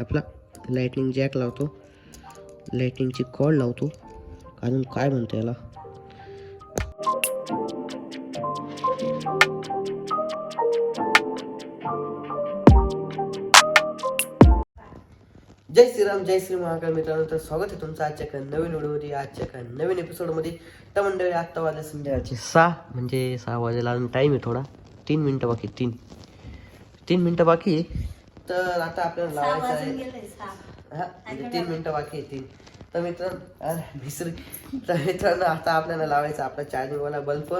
आपला lightning jack लावतो. लाईटनिंगची cod लावतो. अजून काय म्हणतो याला? जय श्रीराम जय श्री महाकाळ मित्रांनो. तर स्वागत आहे तुमचं आजच्या एका नवीन व्हिडिओमध्ये. आजच्या एका नवीन एपिसोडमध्ये तर मंडळी आत्ता वाजले संध्याकाळचे सहा. म्हणजे सहा वाजायला अजून टाईम आहे थोडा. तीन मिनटं बाकी तीन. तीन मिनटं बाकी आहे. तर आता आपल्याला लावायचं आहे. हा म्हणजे तीन मिनटं बाकी तीन तर मित्रांनो अरे विसर तर मित्रांनो आता आपल्याला लावायचा आपला चार्जिंगवाला बल्ब.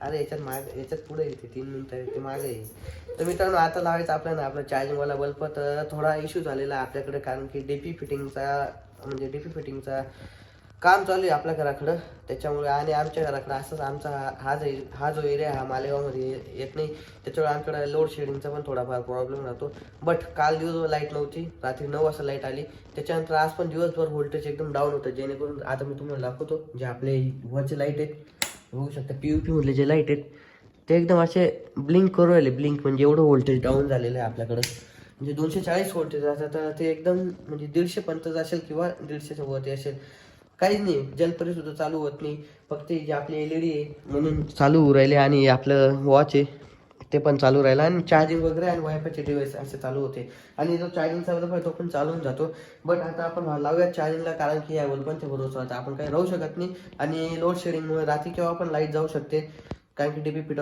अरे याच्यात माग याच्यात पुढे येते तीन मिनटं आहे, ते मागे आहे. तर मित्रांनो आता लावायचा आपल्याला आपला चार्जिंगवाला बल्ब. तर थोडा इश्यू झालेला आपल्याकडे कारण की डीपी फिटिंगचा म्हणजे डीपी फिटिंगचा काम चालू आहे आपल्या घराकडं. त्याच्यामुळे आणि आमच्या घराकडं असंच आमचा हा- हा जो हा जो एरिया हा मालेगावमध्ये येत नाही. त्याच्यामुळे आमच्याकडे लोड शेडिंगचा पण थोडाफार प्रॉब्लेम राहतो. बट काल दिवसभर लाइट नव्हती. रात्री नऊ वाजता लाइट आली. त्याच्यानंतर आज पण दिवसभर व्होल्टेज एकदम डाऊन होतं. जेणेकरून आता मी तुम्हाला दाखवतो जे आपले वरचे लाइट आहेत. बघू शकता पी यू पी मधले जे लाइट आहेत ते एकदम असे ब्लिंक करू राहिले. ब्लिंक म्हणजे एवढं व्होल्टेज डाऊन झालेलं आहे आपल्याकडं. म्हणजे दोनशे चाळीस व्होल्टेज असतात तर ते एकदम म्हणजे दीडशे पंचाच असेल किंवा दीडशेच्या वरती असेल. काहीच नाही. जलपरी सुद्धा चालू होत नाही. फक्त जे आपली एल ई डी आहे म्हणून चालू होऊ राहिले आणि आपलं वॉच आहे ते पण चालू राहिलं. आणि चार्जिंग वगैरे आणि वायफायचे डिवाइस असे चालू होते. आणि जो चार्जिंगचा बल्ब तो पण चालून जातो. बट आता आपण लावूया चार्जिंगला कारण की या ते भरोसा होता. आपण काही राहू शकत नाही. आणि लोड शेडिंगमुळे रात्री केव्हा पण लाइट जाऊ शकते. कारण की डीपी फिट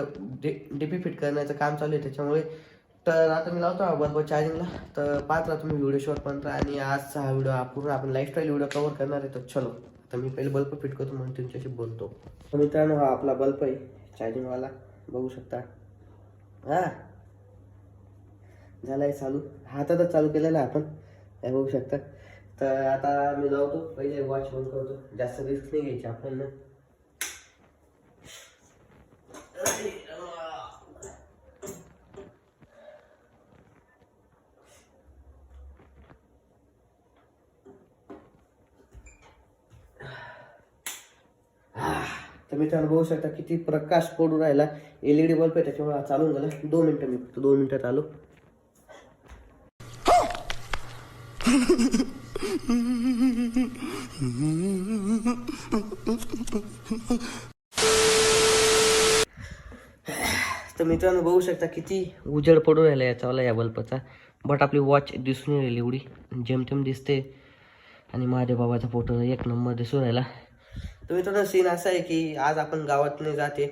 डीपी फिट करण्याचं काम चालू आहे. त्याच्यामुळे तर आता मी लावतो बरोबर बल्ब चार्जिंगला तर पाहतला तुम्ही व्हिडिओ शॉर्टपर्यंत आणि आजचा हा व्हिडिओ पूर्ण आपण लाईफस्टाईल व्हिडिओ कव्हर करणार आहे. तर चलो आता मी पहिले बल्ब फिट करतो म्हणून तुमच्याशी बोलतो. तर मित्रांनो हा आपला बल्ब आहे चार्जिंगवाला बघू शकता. हा. झालाय चालू. हातातच चालू केलेला आपण. काय बघू शकता. तर आता मी लावतो. पहिले वॉच बंद करतो. जास्त रिस्क नाही घ्यायची आपण तर मित्रांनो बघू शकता किती प्रकाश पडू राहिला. एलईडी बल्ब आहे त्याच्यामुळे चालून झाला दोन मिनिटं मी फक्त दोन मिनिटात आलो. तर मित्रांनो बघू शकता किती उजेड पडू राहिला याच्यावाला या बल्बचा बट आपली वॉच दिसून राहिली एवढी. जेमतेम दिसते. आणि माझ्या बाबाचा फोटो एक नंबर दिसून राहिला. तर मित्रांनो सीन असा आहे की आज आपण गावात नाही जाते.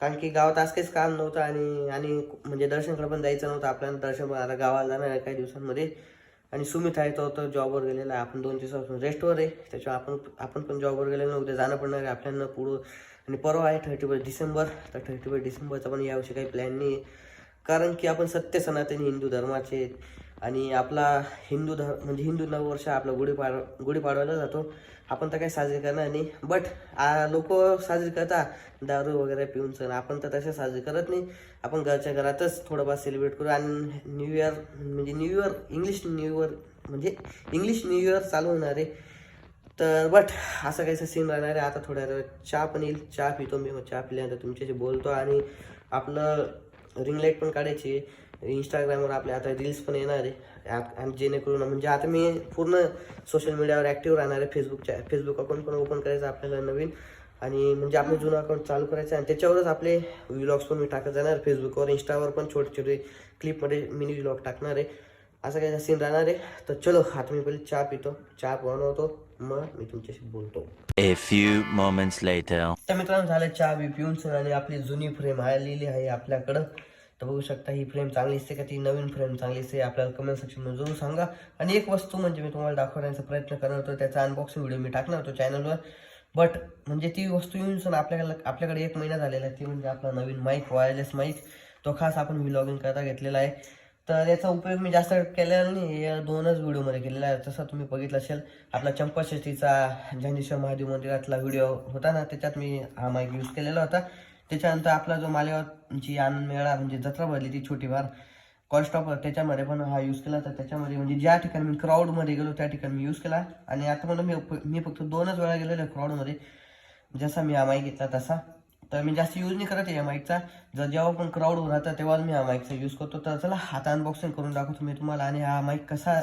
कारण की गावात आज काहीच काम नव्हतं आणि आणि म्हणजे दर्शनकडे पण जायचं नव्हतं. आपल्याला दर्शन आता गावाला जाणार आहे काही दिवसांमध्ये. आणि सुमित आहे तो तर जॉबवर गेलेला आहे. आपण दोन दिवसापासून रेस्टवर आहे. त्याच्यावर आपण आपण पण जॉबवर गेलेलो उद्या जाणं पडणार आहे. आपल्याला पुढं आणि परवा आहे थर्टी फर्स्ट डिसेंबर. तर थर्टी फर्स्ट डिसेंबरचा पण याविषयी काही प्लॅन नाही आहे कारण की आपण सत्य सनातनी हिंदू धर्माचे आणि आपला हिंदू धर्म म्हणजे हिंदू नववर्ष आपला गुढीपाड गुढीपाडवायला जातो. आपण तर काही साजरी करणार नाही बट लोक साजरी करतात दारू वगैरे पिऊन सण आपण तर तसे साजरी करत नाही. आपण घरच्या घरातच थोडंफार सेलिब्रेट करू आणि न्यू इयर म्हणजे new year English new year म्हणजे इंग्लिश न्यू इयर चालू होणार आहे. तर बट असं काहीचं सीन राहणार आहे. आता थोड्या चहा पण येईल. चहा पितो मी मग चहा पिल्यानंतर तुमच्याशी बोलतो आणि आपलं रिंग लाइट पण काढायची इंस्टाग्रामवर आपले आता रील्स पण येणार आहे. आणि जेणेकरून म्हणजे आता मी पूर्ण सोशल मीडियावर ॲक्टिव्ह राहणार आहे. फेसबुकच्या फेसबुक अकाउंट पण ओपन करायचं आपल्याला नवीन. आणि म्हणजे आपलं जुनं अकाउंट चालू करायचं आणि त्याच्यावरच आपले व्लॉग्स पण मी टाकत जाणार फेसबुकवर इंस्टावर पण छोटे छोटे क्लिपमध्ये मिनी व्लॉग टाकणार आहे. असं काही सीन राहणार आहे. तर चलो आता मी पहिले चहा पितो. चहा बनवतो मग मी तुमच्याशी बोलतो. A few moments later. तर मित्रांनो झालं चहा बी पिऊन. सर आणि आपली जुनी फ्रेम आलेली आहे आपल्याकडं. तर बघू शकता ही फ्रेम चांगली असते का? ती नवीन फ्रेम चांगली दिसते आपल्याला कमेंट सेक्शनमध्ये जरूर सांगा. आणि एक वस्तू म्हणजे मी तुम्हाला दाखवण्याचा प्रयत्न करणार होतो त्याचा अनबॉक्सिंग व्हिडिओ मी टाकणार होतो चॅनलवर बट म्हणजे ती वस्तू येऊन सण आपल्याकडे आपल्याकडे एक महिना झालेला आहे ती म्हणजे आपला नवीन माईक वायरलेस माईक तो खास आपण व्हिलॉगिंग करता घेतलेला आहे. तर याचा उपयोग मी जास्त केलेला नाही या दोनच व्हिडिओमध्ये केलेला आहे. तसा तुम्ही बघितलं असेल आपला चंपाषष्ठीचा ज्ञानेश्वर महादेव मंदिरातला व्हिडिओ होता ना त्याच्यात मी हा माईक यूज केलेला होता. त्याच्यानंतर आपला जो मालेगावची आनंद मेळा म्हणजे जत्रा भरली ती छोटी फार कॉलस्टॉपर त्याच्यामध्ये पण हा यूज केला तर त्याच्यामध्ये म्हणजे ज्या ठिकाणी मी क्राऊडमध्ये गेलो त्या ठिकाणी मी यूज केला. आणि आता म्हणून मी मी फक्त दोनच वेळा गेलेलो क्राऊडमध्ये जसा मी हा माईक घेतला तसा. तर मी जास्त यूज नाही करत आहे या माईकचा जर जेव्हा पण क्राऊड राहतं तेव्हाच मी हा माईकचा यूज करतो. तर चला हात अनबॉक्सिंग करून दाखवतो मी तुम्हाला. आणि हा माईक कसा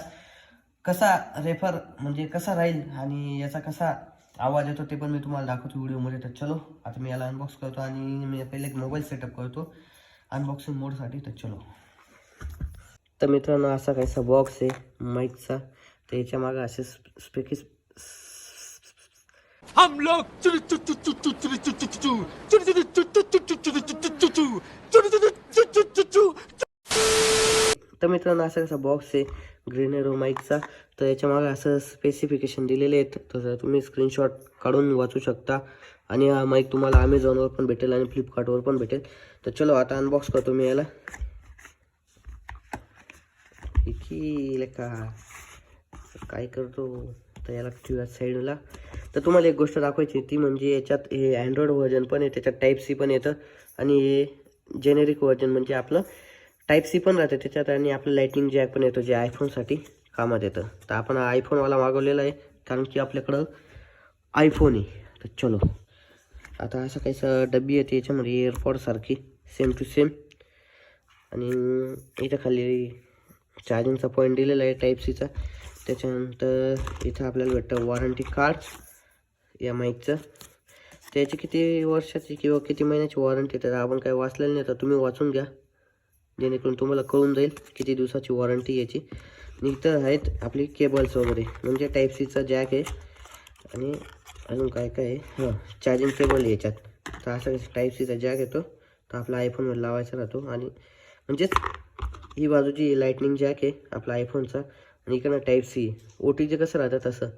कसा रेफर म्हणजे कसा राहील आणि याचा कसा आवाज येतो ते पण मी तुम्हाला दाखवतो व्हिडिओमध्ये तर चलो आता मी याला अनबॉक्स करतो आणि मी पहिले एक मोबाईल सेटअप करतो अनबॉक्सिंग मोडसाठी तर चलो तर मित्रांनो असा काहीसा बॉक्स आहे माईकचा तर याच्या मागं असे स्पेकिस हम लोग तर मित्रांनो असा कसा बॉक्स आहे ग्रेनेरो माईकचा तर याच्या मागे असं स्पेसिफिकेशन दिलेले आहेत. तर तुम्ही स्क्रीनशॉट काढून वाचू शकता. आणि हा माईक तुम्हाला अमेझॉनवर पण भेटेल आणि फ्लिपकार्टवर पण भेटेल. तर चलो आता अनबॉक्स करतो मी याला. की काय करतो? तर याला ठेवूया साईडला तर तुम्हाला एक गोष्ट दाखवायची ती म्हणजे याच्यात हे अँड्रॉइड व्हर्जन पण आहे त्याच्यात टाईप सी पण येतं. आणि हे जेनेरिक व्हर्जन म्हणजे आपलं टाईप सी पण राहते त्याच्यात आणि आपलं लाईटनिंग जॅक पण येतो जे आयफोनसाठी कामात येतं. तर आपण हा आयफोनवाला मागवलेला आहे कारण की आपल्याकडं आयफोन आहे. तर चलो. आता असं काहीसं डब्बी येते याच्यामध्ये एअरपॉडसारखी सेम टू सेम आणि इथं खाली चार्जिंगचा पॉईंट दिलेला आहे टाईप सीचा त्याच्यानंतर इथं आपल्याला भेटतं वॉरंटी कार्ड या माईकचं त्याची किती वर्षाची किंवा किती महिन्याची वॉरंटी तर आपण काही वाचलेलं नाही तर तुम्ही वाचून घ्या. जेणेकरून तुम्हाला कळून जाईल किती दिवसाची वॉरंटी याची. आणि इथं आहेत आपली केबल्स वगैरे म्हणजे टाईप सीचा जॅक आहे. आणि अजून काय काय आहे? हां चार्जिंग केबल आहे याच्यात. तर असं टाईप सीचा जॅक येतो. तर आपला आयफोनवर लावायचा राहतो. आणि म्हणजेच ही बाजूची लाईटनिंग जॅक आहे आपला आयफोनचा आणि इकडनं टाईप सी ओ टी जे कसं राहतं तसं?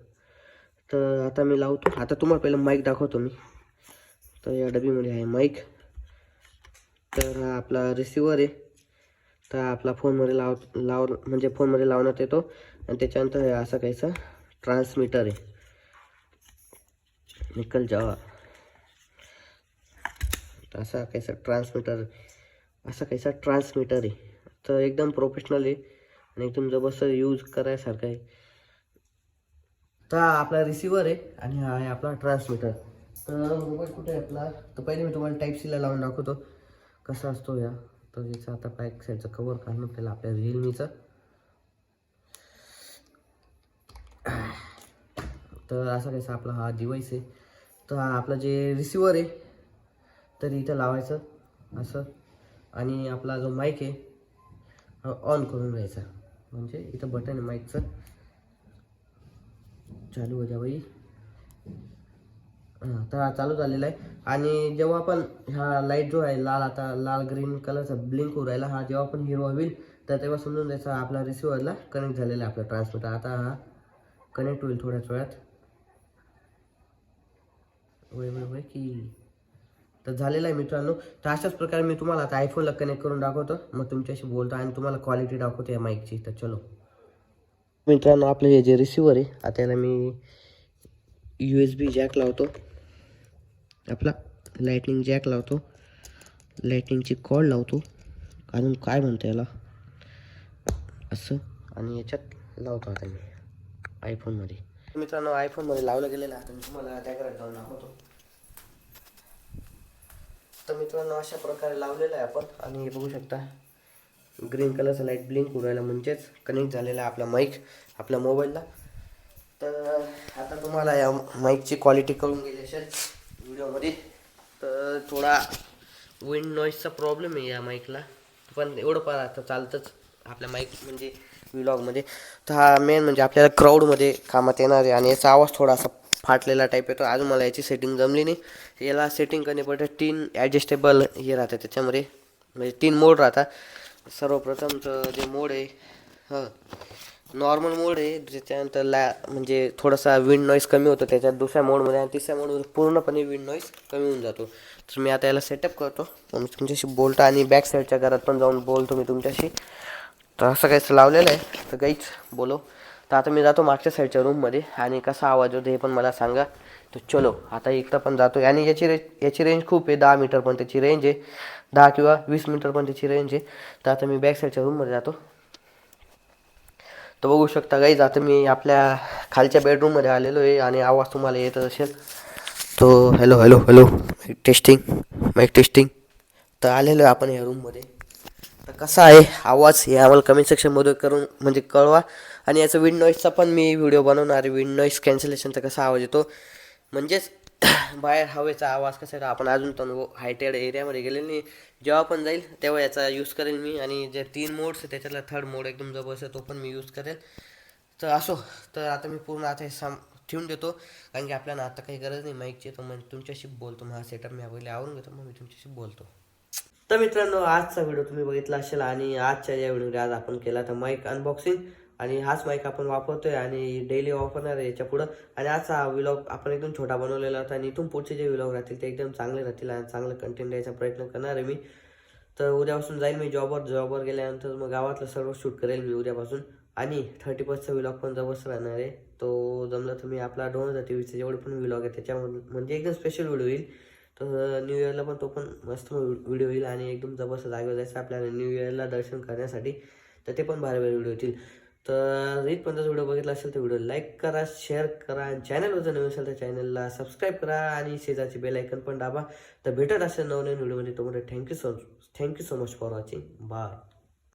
तर आता मी लावतो. आता तुम्हाला पहिलं माईक दाखवतो मी. तर या डबीमध्ये आहे माईक तर हा आपला रिसिवर आहे. तर आपला फोनमध्ये लाव लाव म्हणजे फोनमध्ये लावण्यात येतो. आणि त्याच्यानंतर हे असं काहीसा ट्रान्समीटर आहे. निकल जावा. असा काहीसा ट्रान्समीटर असा काहीसा ट्रान्समीटर आहे. तर एकदम प्रोफेशनल आहे. आणि एकदम जबरदस्त यूज करायसारखं आहे. तर आपला रिसिवर आहे आणि हा आहे आपला ट्रान्समीटर तर मोबाईल कुठे आहे आपला? तर पहिले मी तुम्हाला टाईप सीला लावून दाखवतो. कसा असतो या? तर याचा आता बॅक साईडचं कवर काढणं आपल्याला आपल्या रिअलमीचं तर असा कसा आपला हा डिवाईस आहे. तर हा आपला जे रिसिवर आहे तर इथं लावायचं असं. आणि आपला जो माईक आहे हा ऑन करून घ्यायचा. म्हणजे इथं बटन आहे माईकचं चालू हो जा बाई. तर हा चालू झालेला आहे. आणि जेव्हा पण हा लाइट जो आहे लाल आता लाल ग्रीन कलरचा ब्लिंक होऊ राहिला हा जेव्हा पण हिरवा होईल तर तेव्हा समजून द्यायचा आपला रिसिव्हरला कनेक्ट झालेला आहे आपला ट्रान्समीटर आता हा कनेक्ट होईल थोड्याच वेळात. वय वय वय की तर झालेलं आहे मित्रांनो. तर अशाच प्रकारे मी तुम्हाला आता आयफोनला कनेक्ट करून दाखवतो. मग तुमच्याशी बोलतो आणि तुम्हाला क्वालिटी दाखवतो या माईकची तर चलो. मित्रांनो आपलं हे जे रिसिव्हर आहे आता याला मी यू एस बी जॅक लावतो. आपला लाईटनिंग जॅक लावतो. लाईटनिंगची कॉड लावतो. अजून काय म्हणतो याला? असं आणि याच्यात लावतो आता मी. आयफोनमध्ये मित्रांनो आयफोनमध्ये लावलं गेलेलं आहे. आता मी तुम्हाला त्याकडे जाऊन दाखवतो. तर मित्रांनो अशा प्रकारे लावलेलं आहे आपण. आणि हे बघू शकता ग्रीन कलरचा लाइट ब्लिंक उडायला म्हणजेच कनेक्ट झालेला आहे आपला माईक आपल्या मोबाईलला तर आता तुम्हाला या माईकची क्वालिटी कळून गेली असेल. व्हिडिओमध्ये तर थोडा विंड नॉईजचा प्रॉब्लेम आहे या माईकला पण एवढं पण आता चालतंच आपल्या माईक म्हणजे व्लॉगमध्ये तर हा मेन म्हणजे आपल्याला क्राऊडमध्ये कामात येणार आहे. आणि याचा आवाज थोडासा फाटलेला टाईप येतो. अजून मला याची सेटिंग जमली नाही. याला सेटिंग करणे पडतं तीन ॲडजस्टेबल हे राहतं त्याच्यामध्ये. म्हणजे तीन मोड राहतात. सर्वप्रथमचं जे मोड आहे हां. नॉर्मल मोड आहे त्याच्यानंतर लॅ म्हणजे थोडासा विंड नॉईज कमी होतो त्याच्यात दुसऱ्या मोडमध्ये आणि तिसऱ्या मोडमध्ये पूर्णपणे विंड नॉईज कमी होऊन जातो. तर मी आता याला सेटअप करतो. मी तुमच्याशी बोलतो आणि बॅक साईडच्या घरात पण जाऊन बोलतो मी तुमच्याशी. तर असं काहीच लावलेलं आहे तर काहीच बोलो. तर आता मी जातो मागच्या साईडच्या रूममध्ये आणि कसा आवाज होतो हे पण मला सांगा. तर चलो आता इकडं पण जातो आणि याची रे याची रेंज खूप आहे दहा मीटर पण त्याची रेंज आहे. दहा किंवा वीस मीटर पण त्याची रेंज आहे. तर आता मी बॅक साईडच्या रूममध्ये जातो. तर बघू शकता गाईज आता मी आपल्या खालच्या बेडरूममध्ये आलेलो आहे आणि आवाज तुम्हाला येत असेल. तो hello hello hello mic testing mic testing तर आलेलो आहे आपण या रूममध्ये तर कसा आहे आवाज हे आम्हाला कमेंट सेक्शनमध्ये करून म्हणजे कळवा. आणि याचं विंड नॉईजचा पण मी व्हिडिओ बनवणार आहे. विंड नॉईज कॅन्सलेशनचा कसा आवाज येतो. म्हणजेच बाहेर हवेचा आवाज कसा येतो आपण अजून पण हायटेड एरियामध्ये गेलेलो नाही जेव्हा पण जाईल तेव्हा याचा यूज करेल मी. आणि जे तीन मोड्स आहे त्याच्यातला थर्ड मोड एकदम जबरदस्त आहे तो पण मी यूज करेल तर असो तर आता मी पूर्ण आता हे साम ठेवून देतो. कारण की आपल्याला आता काही गरज नाही माईकची तर मग तुमच्याशी बोलतो. मग हा सेटअप मी पहिले आवरून घेतो मग मी तुमच्याशी बोलतो. तर मित्रांनो आजचा व्हिडिओ तुम्ही बघितला असेल आणि आजच्या या व्हिडिओमध्ये आज आपण केला तर माईक अनबॉक्सिंग आणि हाच माईक आपण वापरतोय आणि डेली वापरणार आहे याच्या पुढं. आणि आज हा व्लॉग आपण एकदम छोटा बनवलेला होता आणि इथून पुढचे जे व्लॉग राहतील ते एकदम चांगले राहतील आणि चांगलं कंटेंट द्यायचा प्रयत्न करणार आहे मी. तर उद्यापासून जाईल मी जॉबवर जॉबवर गेल्यानंतर मग गावातलं सर्व शूट करेल मी उद्यापासून. आणि थर्टी फर्स्टचा व्लॉग पण जबरदस्त राहणार आहे. तो जमला तर मी आपला दोन हजार तेवीसचे जेवढे पण व्लॉग आहे त्याच्यामध्ये म्हणजे एकदम स्पेशल व्हिडिओ येईल. तर न्यू इयरला पण तो पण मस्त व्हिडिओ येईल आणि एकदम जबरदस्त जागेवर जायचं आपल्याला न्यू इयरला दर्शन करण्यासाठी. तर ते पण भारी भारी व्हिडिओ येतील. तर इथपर्यंत व्हिडिओ बघितला असेल तर व्हिडिओ लाईक करा शेअर करा चॅनलवर जर नवीन असेल तर चॅनलला सबस्क्राईब करा आणि शेजारची बेल ऐकन पण दाबा. तर भेटत असेल नवनवीन व्हिडिओमध्ये. तोपर्यंत thank you so thank you so much for watching bye